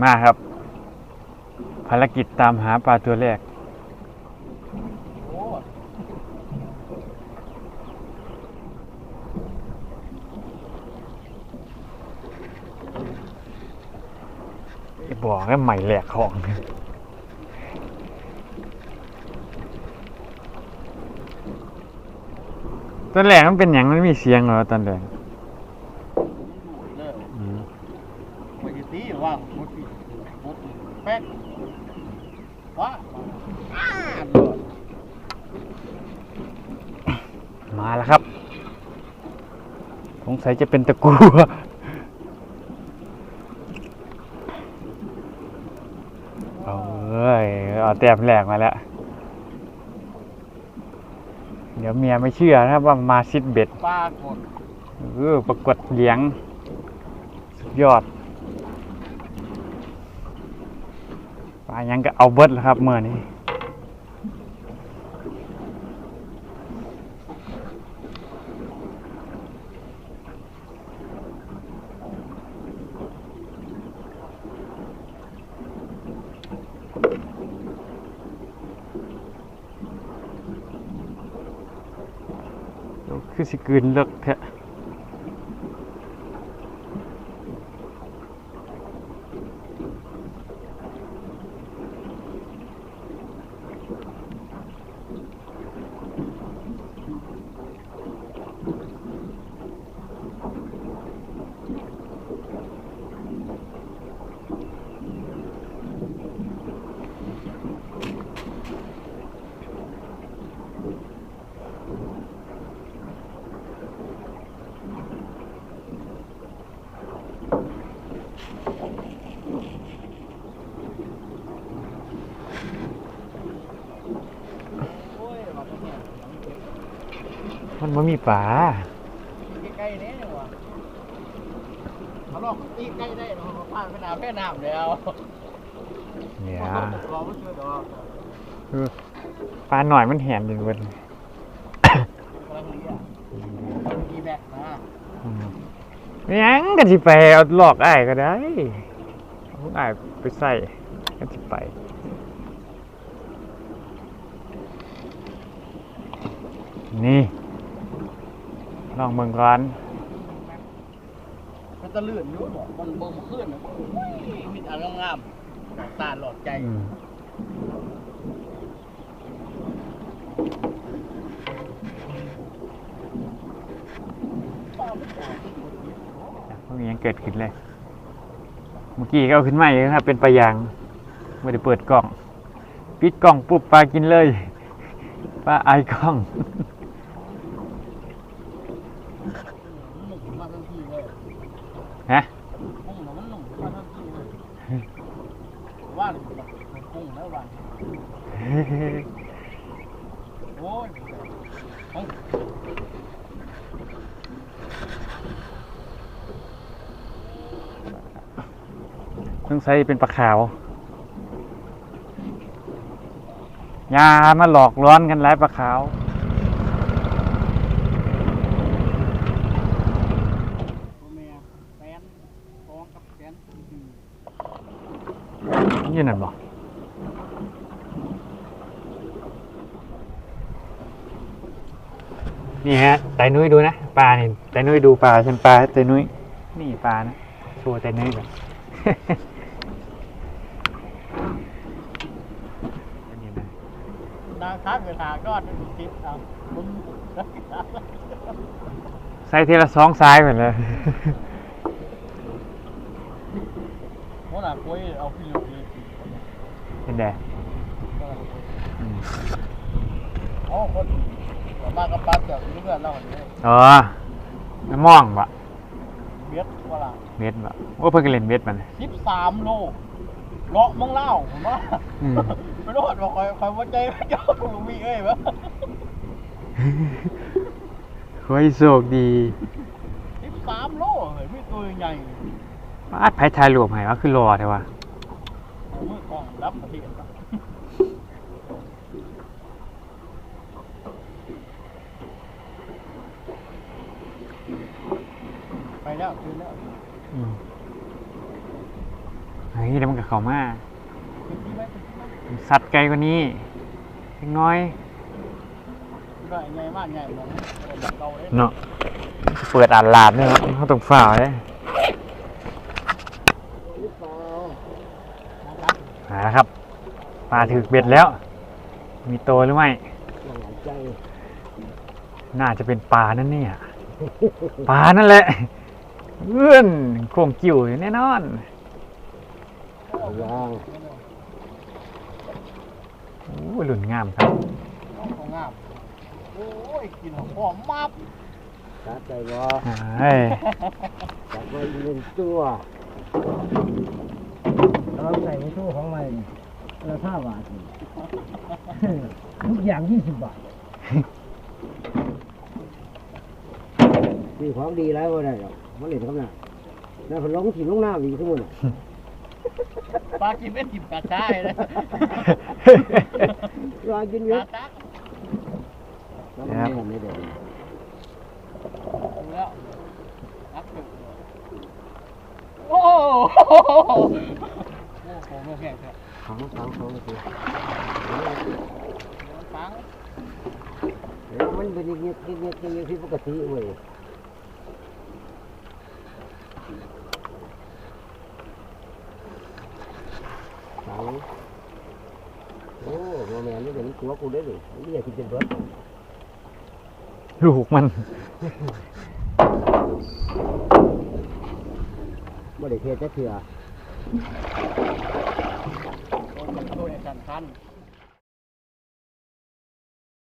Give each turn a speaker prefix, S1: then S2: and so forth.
S1: มาครับ ภารกิจตามหาปลาตัวแรก บอกให้ใหม่แหลกของตอนแรกมันเป็นอย่างมันมีเสียงเหรอตอนแรก
S2: ดูเลย
S1: อืม
S2: ไปตีว่างมุดปีมุดแป๊กว้าอ้าโดด
S1: มาแล้วครับ สงสัยจะเป็นตะกัวเอาเอ้ยเอาแต้มแหลกมาแล้ว เดี๋ยวเมียไม่เชื่อนะครับว่ามาซิดเบ็ด
S2: ปลากด
S1: เออปรากฏเหลียง สุดยอด ลายังก็เอาเบิดแล้วครับเมื่อนี้คือสิกลืนเลิกแท้
S2: มัน
S1: ไม่มีปลา
S2: ใกล้ๆเนี่ยว่ะเขาลอกตีใกล้ได้เนาะเขาพาไปน้ำแม่น้ำแล้ว
S1: เนี่ย
S2: รอไม่เชื่อดอก
S1: คือปลาหน่อยมันแหนอยู่เบน
S2: กำลังเลี้ยมันมีแบกนะ
S1: อืมยังกันสิไปเอาหลอกไอ้ายก็ได้เอาไอ้ายไปใส่กันสิไปนี่ ลองเบิ่งก่อน
S2: มันจะเลื่อนอยู่บอกมันเบิ่งมขึ้นนะโอ้ยมีอันงามๆตาหลอดใจ
S1: อืมพวกนี้ยังเกิดขึ้นเลย เมื่อกี้ก็เอาขึ้นมาอีกครับเป็นปลายางไม่ได้เปิดกล่อง ปิดกล่องปุ๊บปลากินเลยปลาไอายกล้อง
S2: หนุ่มมาทันทีเลย
S1: ฮะ
S2: พุ่งแล้วมันหนุ่มมาทันทีเลยว่าเลยมันพุ่งแล้ววันโอ้ยเอ้า
S1: ต้องใช้เป็นปลาขาว ยามาหลอกร้อนกันหลายปลาขาว
S2: เมียแฟนท้องกับแฟนดี
S1: นี่นั่นบอกนี่ฮะไตนุ้ยดูนะปลานี่ไตนุ้ยดูปลาฉันปลาไตนุ้ยนี่ปลานะโชว์ไตนุ้ยแบบนี่นะ
S2: นางทักเวลาก็จะติดเอามึง
S1: ใส่ทีละสองซ้ายเหมือนเลย
S2: เพราะหนาคุยเอาพี่อยู่ดี
S1: เป็นแดงอืม
S2: อ๋อคนมากับปั๊บจากเพื่อนเราเนี่ย
S1: อ๋อน้ำมองบะ
S2: เบียดว่าละ
S1: เม็ดบะว่าเพิ่งเล่นเม็ดมัน
S2: สิบสามโลเลาะมึงเล่าผมว่า
S1: อืม
S2: ไม่รู้ว่าคอยคอยว่าใจพระเจ้ากูมีเอ้ยวะ
S1: ขอให้โชคดี
S2: สิบสามโลเฮ้ยไม่ตัวใหญ่
S1: อาดไผ่ทายรวมให้ว่าคือรอแต่ว่า
S2: เอามือกล้องรับประเทศครับไปแล้วคืนแล้ว
S1: อืมให้ฮ้ยแล้วมันก็เข้ามามันสัตว์ไกลกว่านี้เล็กน้อย
S2: ก็ใหญ่มากใหญ่หมดเก่าเลย
S1: เนาะเปิดอ่านลาดเนี่ยครับเขาต้องฝ่าเลย
S2: หรือเปล่า
S1: หาครับปลาถือเบ็ดแล้ว มีตัวหรือไม่
S2: หลังใจ
S1: น่าจะเป็นปลานั่นเนี่ยปลานั่นแหละเอื้อนโคงกิ่วอยู่แน่นอน
S2: ยาง
S1: โอ้ยหลุนงามครับ
S2: ของงามโอ้ยกินหอมมับ
S3: ตัดใจบ่
S1: เฮ้ย
S3: จับไว้หนึ่งตัว เราใส่ในตู้ของมันราคาบาทนี่ทุกอย่างยี่สิบบาทมีของดีแล้วบ่ได้หรอกมันเหลือคำน่ะแล้วพอลงถิ่นลงน้ำอีกทุกมื้อน่ะ
S2: ปลากินไม่กินกระชายเลย
S3: รอกิน
S2: ป
S3: เย
S2: ลา
S3: อะ
S2: ตัก
S3: แล้วมันไม่ไม่ได้
S2: ดูแล้วตักจุกโอ้โหโอ้โหไม่แข็ง แท้
S3: ของของของคือ
S2: ฟัง
S3: แล้วมันเป็นอย่างเงี้ยเงี้ยเงี้ยที่ปกติเว้ยฟังโอ้โมแมนนี่เดี๋ยวนี้ตัวกูได้เลย นี่อยาไปเห็ด
S1: กัน
S3: ทั
S2: น